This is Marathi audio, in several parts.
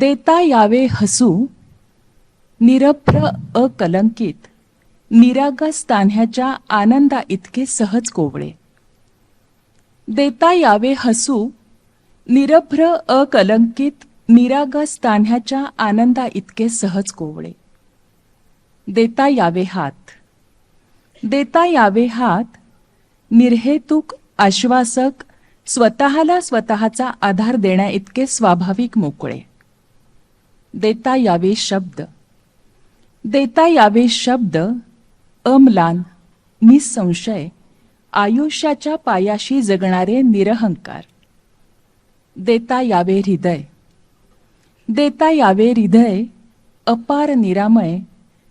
देता यावे हसू निरभ्र अकलंकित निरागस तान्ह्याच्या आनंदा इतके सहज कोवळे. देता यावे हसू निरभ्र अकलंकित निरागस तान्ह्याच्या आनंदा इतके सहज कोवळे. देता यावे हात देता यावे हात निर्हेतुक आश्वासक स्वतःला स्वतःचा आधार देण्या इतके स्वाभाविक मोकळे. देता यावे शब्द. देता यावे शब्द अमलान निसंशय आयुष्याच्या पायाशी जगणारे निरहंकार. देता यावे हृदय. देता यावे हृदय अपार निरामय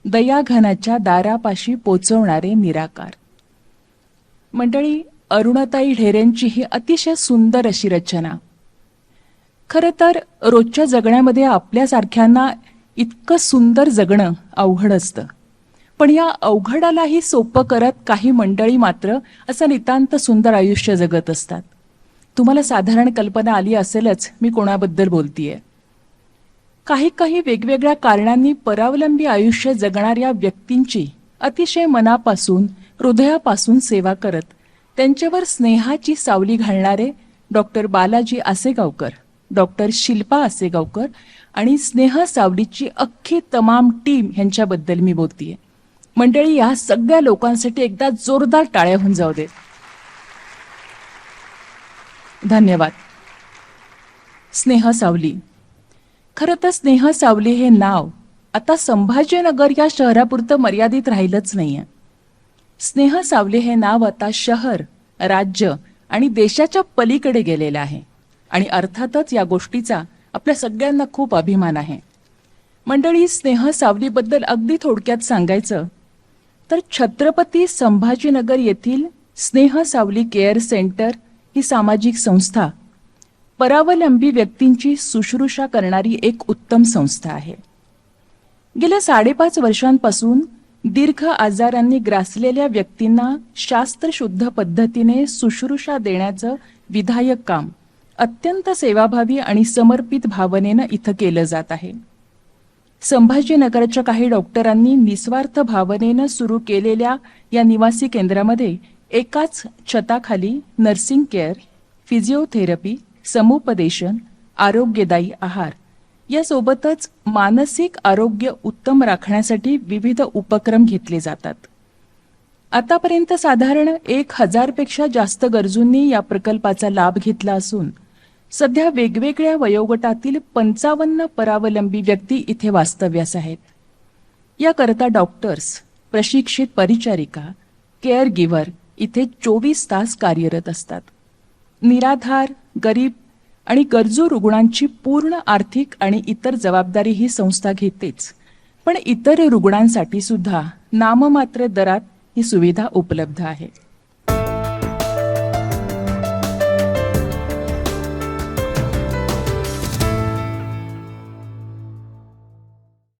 दयाघनाच्या दारापाशी पोचवणारे निराकार. मंडळी अरुणताई ढेरेंची ही अतिशय सुंदर अशी रचना. खरं तर रोजच्या जगण्यामध्ये आपल्यासारख्यांना इतकं सुंदर जगणं अवघड असतं. पण या अवघडालाही सोपं करत काही मंडळी मात्र असं नितांत सुंदर आयुष्य जगत असतात. तुम्हाला साधारण कल्पना आली असेलच मी कोणाबद्दल बोलतीये. काही काही वेगवेगळ्या कारणांनी परावलंबी आयुष्य जगणाऱ्या व्यक्तींची अतिशय मनापासून हृदयापासून सेवा करत त्यांच्यावर स्नेहाची सावली घालणारे डॉक्टर बालाजी आसेगावकर. डॉक्टर शिल्पा आसेगावकर आणि स्नेह सावलीची अख्खी तमाम टीम ह्यांच्याबद्दल मी बोलतीये. मंडळी या सगळ्या लोकांसाठी एकदा जोरदार टाळ्या होऊन जाऊ दे धन्यवाद. स्नेह सावली. खरं तर स्नेह सावली हे नाव आता संभाजीनगर या शहरापुरतं मर्यादित राहिलंच नाहीये. स्नेह सावली हे नाव आता शहर राज्य आणि देशाच्या पलीकडे गेलेलं आहे. आणि अर्थातच या गोष्टीचा आपल्या सगळ्यांना खूप अभिमान आहे. मंडळी स्नेह सावलीबद्दल अगदी थोडक्यात सांगायचं तर छत्रपती संभाजीनगर येथील स्नेह सावली केअर सेंटर ही सामाजिक संस्था परावलंबी व्यक्तींची शुश्रूषा करणारी एक उत्तम संस्था आहे. गेल्या साडेपाच वर्षांपासून दीर्घ आजारांनी ग्रासलेल्या व्यक्तींना शास्त्रशुद्ध पद्धतीने शुश्रूषा देण्याचं विधायक काम अत्यंत सेवाभावी आणि समर्पित भावनेनं इथं केलं जात आहे. संभाजीनगरच्या काही डॉक्टरांनी निस्वार्थ भावनेनं सुरू केलेल्या या निवासी केंद्रामध्ये एकाच छताखाली नर्सिंग केअर फिजिओथेरपी समुपदेशन आरोग्यदायी आहार यासोबतच मानसिक आरोग्य उत्तम राखण्यासाठी विविध उपक्रम घेतले जातात. आतापर्यंत साधारण एक हजारपेक्षा जास्त गरजूंनी या प्रकल्पाचा लाभ घेतला असून सध्या वेगवेगळ्या वयोगटातील पंचावन्न परावलंबी व्यक्ती इथे वास्तव्यास आहेत. याकरता डॉक्टर्स प्रशिक्षित परिचारिका केअर गिव्हर इथे चोवीस तास कार्यरत असतात. निराधार गरीब आणि गरजू रुग्णांची पूर्ण आर्थिक आणि इतर जबाबदारी ही संस्था घेतेच. पण इतर रुग्णांसाठी सुद्धा नाममात्र दरात ही सुविधा उपलब्ध आहे.